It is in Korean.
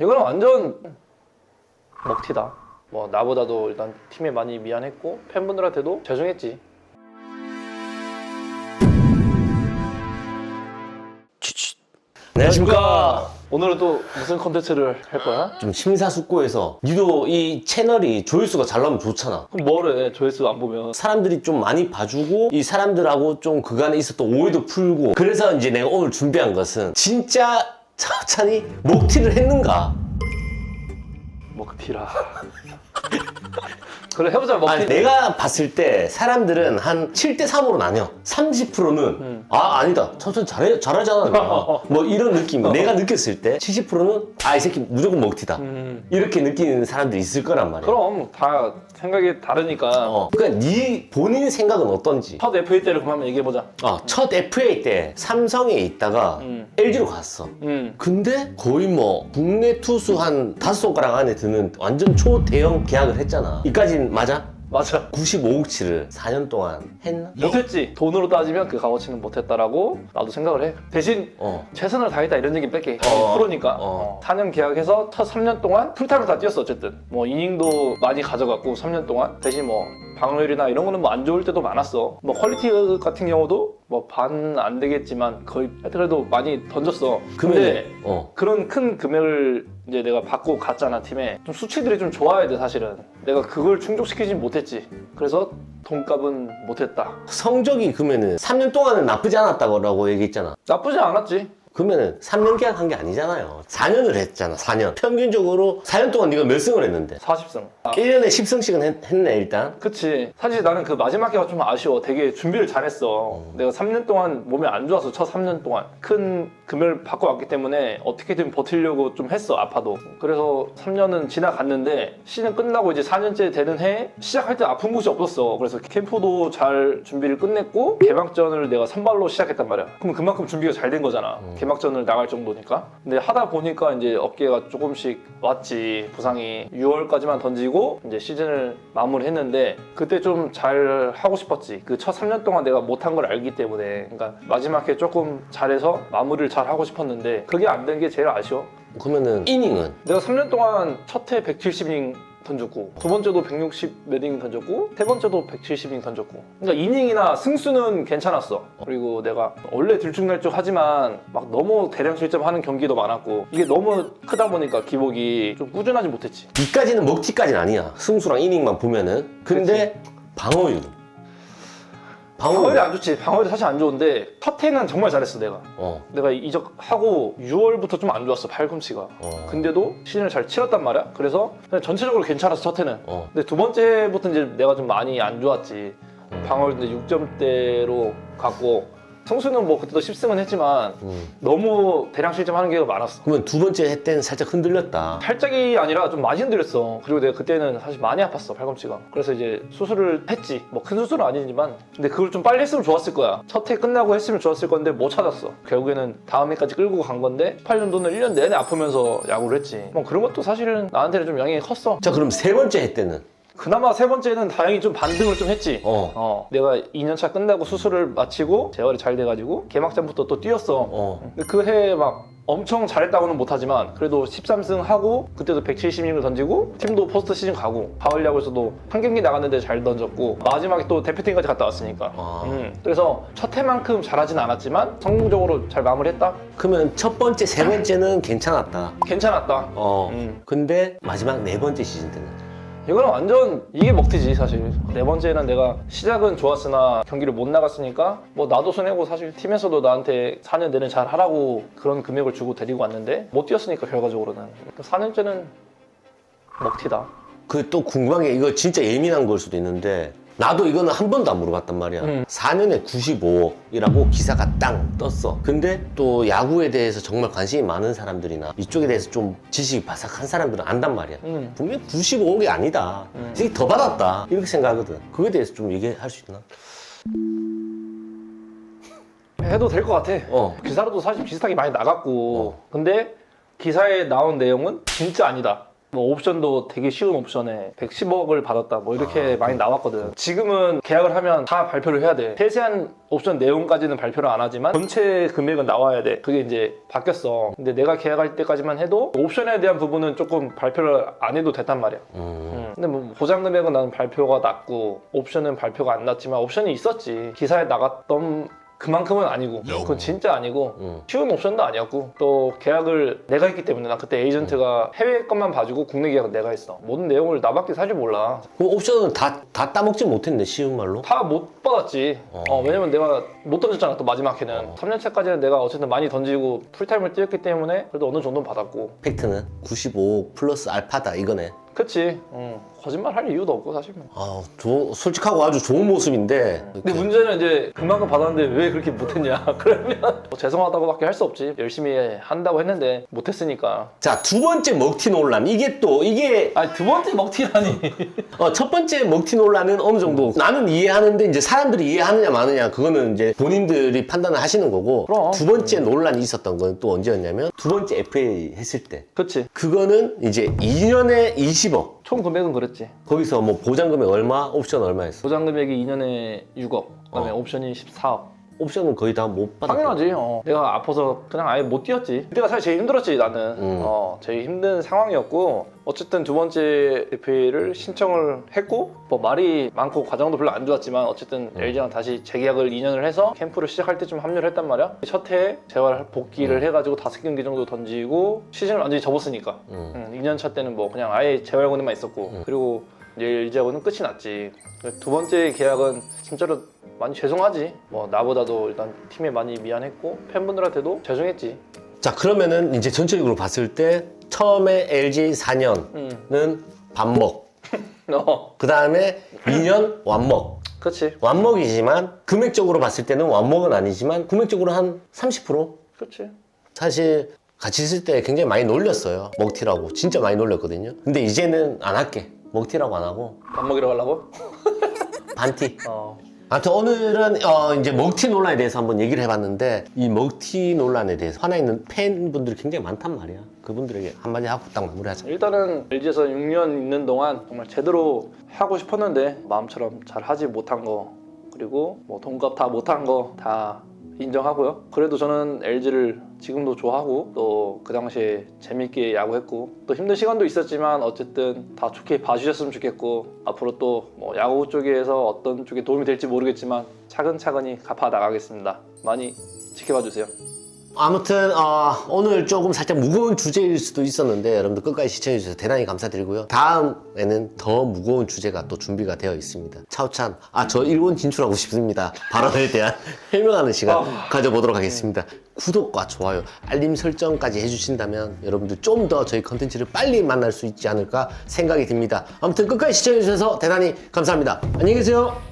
이거는 완전 먹튀다. 뭐 나보다도 일단 팀에 많이 미안했고 팬분들한테도 죄송했지. 안녕하십니까. 오늘은 또 무슨 컨텐츠를 할 거야? 좀 심사숙고해서 니도 이 채널이 조회수가 잘 나오면 좋잖아. 그럼 뭐래 조회수 안 보면 사람들이 좀 많이 봐주고 이 사람들하고 좀 그간에 있었던 오해도 풀고 그래서 이제 내가 오늘 준비한 것은 진짜 차찬이 먹튀를 했는가? 먹튀라. 그래 해보자 먹튀. 아니, 내가 봤을 때 사람들은 한 7대 3으로 나뉘어. 30%는 음. 아 아니다. 천천 잘해 잘하잖아. 내가. 뭐 이런 느낌. 내가 느꼈을 때 70%는 아 이 새끼 무조건 먹튀다. 음, 이렇게 느끼는 사람들이 있을 거란 말이야. 그럼 다 생각이 다르니까 어. 그러니까 네 본인 생각은 어떤지. 첫 FA 때를 그럼 한번 얘기해보자. 아, 첫 FA 때 삼성에 있다가 음. LG로 갔어. 음. 근데 거의 뭐 국내 투수 한 다섯 손가락 안에 드는 완전 초대형 계약을 했잖아. 이까진 맞아? 맞아. 95억치를 4년 동안 했나? 못했지. 돈으로 따지면 그 값어치는 못했다라고 나도 생각을 해. 대신 어. 최선을 다했다 이런 얘기 뺄게. 어. 프로니까. 어. 4년 계약해서 첫 3년 동안 풀타임을 다 뛰었어 어쨌든. 뭐 이닝도 많이 가져갔고 3년 동안 대신 뭐 방어율이나 이런 거는 뭐 안 좋을 때도 많았어. 뭐 퀄리티 같은 경우도 뭐 반 안 되겠지만 거의 그래도 많이 던졌어. 근데 그러면 어. 그런 큰 금액을 이제 내가 받고 갔잖아 팀에 좀 수치들이 좀 좋아야 돼 사실은 내가 그걸 충족시키진 못했지 그래서 돈값은 못했다 성적이 그러면은 3년 동안은 나쁘지 않았다고 얘기했잖아. 나쁘지 않았지 그러면은 3년 계약한 게 아니잖아요. 4년을 했잖아. 4년. 평균적으로 4년 동안 네가 몇 승을 했는데? 40승 아, 1년에 10승씩은 했, 네 일단. 그치 사실 나는 그 마지막 개가 좀 아쉬워 되게 준비를 잘했어 내가 3년 동안 몸이 안 좋아서 첫 3년 동안 큰 금을 받고 왔기 때문에 어떻게든 버티려고 좀 했어 아파도 그래서 3년은 지나갔는데 시즌 끝나고 이제 4년째 되는 해 시작할 때 아픈 곳이 없었어 그래서 캠프도 잘 준비를 끝냈고 개막전을 내가 선발로 시작했단 말이야 그럼 그만큼 준비가 잘 된 거잖아 개막전을 나갈 정도니까? 근데 하다 보니까 이제 어깨가 조금씩 왔지. 부상이 6월까지만 던지고 이제 시즌을 마무리했는데 그때 좀 잘 하고 싶었지. 그 첫 3년 동안 내가 못한 걸 알기 때문에. 그러니까 마지막에 조금 잘해서 마무리를 잘 하고 싶었는데 그게 안 된 게 제일 아쉬워. 그러면은 이닝은? 내가 3년 동안 첫해 170이닝 던졌고 두 번째도 160몇 이닝 던졌고 세 번째도 170이닝 던졌고 그러니까 이닝이나 승수는 괜찮았어 그리고 내가 원래 들쭉날쭉 하지만 막 너무 대량 실점하는 경기도 많았고 이게 너무 크다 보니까 기복이 좀 꾸준하지 못했지 이까지는 먹튀까지는 아니야. 승수랑 이닝만 보면은. 근데 방어율. 방어율이 방어율. 안 좋지 방어율이 사실 안 좋은데 첫 해는 정말 잘했어 내가 어. 내가 이적하고 6월부터 좀 안 좋았어 팔꿈치가 어. 근데도 시즌을 잘 치렀단 말이야 그래서 그냥 전체적으로 괜찮았어 첫 해는 어. 근데 두 번째부터 이제 내가 좀 많이 안 좋았지. 음. 방어율 이제 6점대로 갔고 성수는 뭐 그때도 10승은 했지만 음. 너무 대량 실점하는 게 많았어. 그러면 두 번째 해 때는 살짝 흔들렸다. 살짝이 아니라 좀 많이 흔들렸어. 그리고 내가 그때는 사실 많이 아팠어 팔꿈치가. 그래서 이제 수술을 했지. 뭐 큰 수술은 아니지만 근데 그걸 좀 빨리 했으면 좋았을 거야. 첫 해 끝나고 했으면 좋았을 건데 못 찾았어. 결국에는 다음 해까지 끌고 간 건데 18년도는 1년 내내 아프면서 야구를 했지. 뭐 그런 것도 사실은 나한테는 좀 영향이 컸어. 자, 그럼 세 번째 해 때는? 그나마 세 번째는 다행히 좀 반등을 좀 했지. 어. 어, 내가 2년차 끝나고 수술을 마치고 재활이 잘 돼가지고 개막전부터 또 뛰었어. 어. 근데 그 해에 막 엄청 잘했다고는 못하지만 그래도 13승 하고 그때도 170인을 던지고 팀도 포스트 시즌 가고 가을 야구에서도 한 경기 나갔는데 잘 던졌고 마지막에 또 대표팀까지 갔다 왔으니까. 아. 음, 그래서 첫 해만큼 잘하진 않았지만 성공적으로 잘 마무리했다. 그러면 첫 번째, 세 번째는 괜찮았다. 괜찮았다. 어. 음. 근데 마지막 네 번째 시즌 때는? 이거는 완전 이게 먹튀지 사실. 네 번째는 내가 시작은 좋았으나 경기를 못 나갔으니까 뭐 나도 손해고 사실 팀에서도 나한테 4년 내내 잘 하라고 그런 금액을 주고 데리고 왔는데 못 뛰었으니까 결과적으로는. 4년째는 먹튀다. 그 또 궁금한 게 이거 진짜 예민한 걸 수도 있는데 나도 이거는 한 번도 안 물어봤단 말이야. 음. 4년에 95억이라고 기사가 땅 떴어. 근데 또 야구에 대해서 정말 관심이 많은 사람들이나 이쪽에 대해서 좀 지식이 바삭한 사람들은 안단 말이야. 음. 분명히 95억이 아니다. 음. 이게 더 받았다. 이렇게 생각하거든. 그거에 대해서 좀 얘기할 수 있나? 해도 될 것 같아 어. 기사로도 사실 비슷하게 많이 나갔고 어. 근데 기사에 나온 내용은 진짜 아니다 뭐 옵션도 되게 쉬운 옵션에 110억을 받았다 뭐 이렇게 많이 나왔거든. 지금은 계약을 하면 다 발표를 해야 돼. 세세한 옵션 내용까지는 발표를 안 하지만 전체 금액은 나와야 돼. 그게 이제 바뀌었어. 근데 내가 계약할 때까지만 해도 옵션에 대한 부분은 조금 발표를 안 해도 됐단 말이야. 음. 음. 근데 뭐 보장 금액은 나는 발표가 낮고 옵션은 발표가 안 났지만 옵션이 있었지. 기사에 나갔던 그만큼은 아니고 그건 진짜 아니고 음. 쉬운 옵션도 아니었고 또 계약을 내가 했기 때문에 나 그때 에이전트가 해외 것만 봐주고 국내 계약은 내가 했어 모든 내용을 나밖에 사실 몰라 그 옵션은 다, 다 따먹지 못했네, 쉬운 말로. 다 못 받았지 어. 어, 왜냐면 내가 못 던졌잖아 또 마지막 해는 3년차까지는 내가 어쨌든 많이 던지고 풀타임을 뛰었기 때문에 그래도 어느 정도는 받았고 팩트는 95 플러스 알파다, 이거네. 그치 응. 거짓말 할 이유도 없고 사실 뭐. 아, 조- 솔직하고 아주 좋은 모습인데. 근데 문제는 이제 그만큼 받았는데 왜 그렇게 못했냐. 그러면. 뭐 죄송하다고밖에 할 수 없지. 열심히 한다고 했는데 못했으니까. 자, 두 번째 먹튀 논란. 이게 또, 이게, 아니 두 번째 먹튀라니. 어, 첫 번째 먹튀 논란은 어느 정도 나는 이해하는데 이제 사람들이 이해하느냐 마느냐 그거는 이제 본인들이 판단을 하시는 거고 그럼. 두 번째 논란이 있었던 건 또 언제였냐면 두 번째 FA 했을 때. 그치. 그거는 이제 2년에 20억 총 금액은 그랬지. 거기서 뭐 보장금액 얼마? 옵션 얼마 했어? 보장 금액이 2년에 6억 그다음에 어. 옵션이 14억 옵션은 거의 다 못 받았 당연하지 어. 내가 아파서 그냥 아예 못 뛰었지. 그때가 사실 제일 힘들었지 나는. 음. 어, 제일 힘든 상황이었고 어쨌든 두 번째 FA를 신청을 했고 뭐 말이 많고 과정도 별로 안 좋았지만 어쨌든 LG랑 다시 재계약을 2년을 해서 캠프를 시작할 때쯤 합류를 했단 말이야. 첫 해에 재활 복귀를 해가지고 다섯 경기 정도 던지고 시즌을 완전히 접었으니까. 음. 응, 2년 차 때는 뭐 그냥 아예 재활 군에만 있었고. 그리고 이제 LG하고는 끝이 났지. 두 번째 계약은 진짜로 많이 죄송하지. 뭐 나보다도 일단 팀에 많이 미안했고 팬분들한테도 죄송했지. 자 그러면은 이제 전체적으로 봤을 때 처음에 LG 4년은 응 반먹 어, 그 다음에 2년 완먹 그치 완먹이지만 금액적으로 봤을 때는 완먹은 아니지만 금액적으로 한 30% 그치 사실 같이 있을 때 굉장히 많이 놀렸어요. 먹튀라고. 진짜 많이 놀렸거든요. 근데 이제는 안 할게 먹튀라고 안 하고? 밥 먹이러 가려고? 반티. 어. 아무튼 오늘은 어, 이제 먹튀 논란에 대해서 한번 얘기를 해봤는데 이 먹튀 논란에 대해서 화나 있는 팬분들이 굉장히 많단 말이야. 그분들에게 한마디 하고 딱 마무리하자. 일단은 LG에서 6년 있는 동안 정말 제대로 하고 싶었는데 마음처럼 잘 하지 못한 거 그리고 뭐 돈값 다 못한 거 다 인정하고요. 그래도 저는 LG를 지금도 좋아하고 또 그 당시에 재밌게 야구했고 또 힘든 시간도 있었지만 어쨌든 다 좋게 봐주셨으면 좋겠고 앞으로 또 뭐 야구 쪽에서 어떤 쪽에 도움이 될지 모르겠지만 차근차근히 갚아 나가겠습니다. 많이 지켜봐 주세요. 아무튼 어, 오늘 조금 살짝 무거운 주제일 수도 있었는데 여러분들 끝까지 시청해주셔서 대단히 감사드리고요. 다음에는 더 무거운 주제가 또 준비가 되어 있습니다. 차우찬 아저 일본 진출하고 싶습니다. 발언에 대한 해명하는 시간 가져보도록 하겠습니다. 구독과 좋아요 알림 설정까지 해주신다면 여러분들 좀 더 저희 컨텐츠를 빨리 만날 수 있지 않을까 생각이 듭니다. 아무튼 끝까지 시청해주셔서 대단히 감사합니다. 안녕히 계세요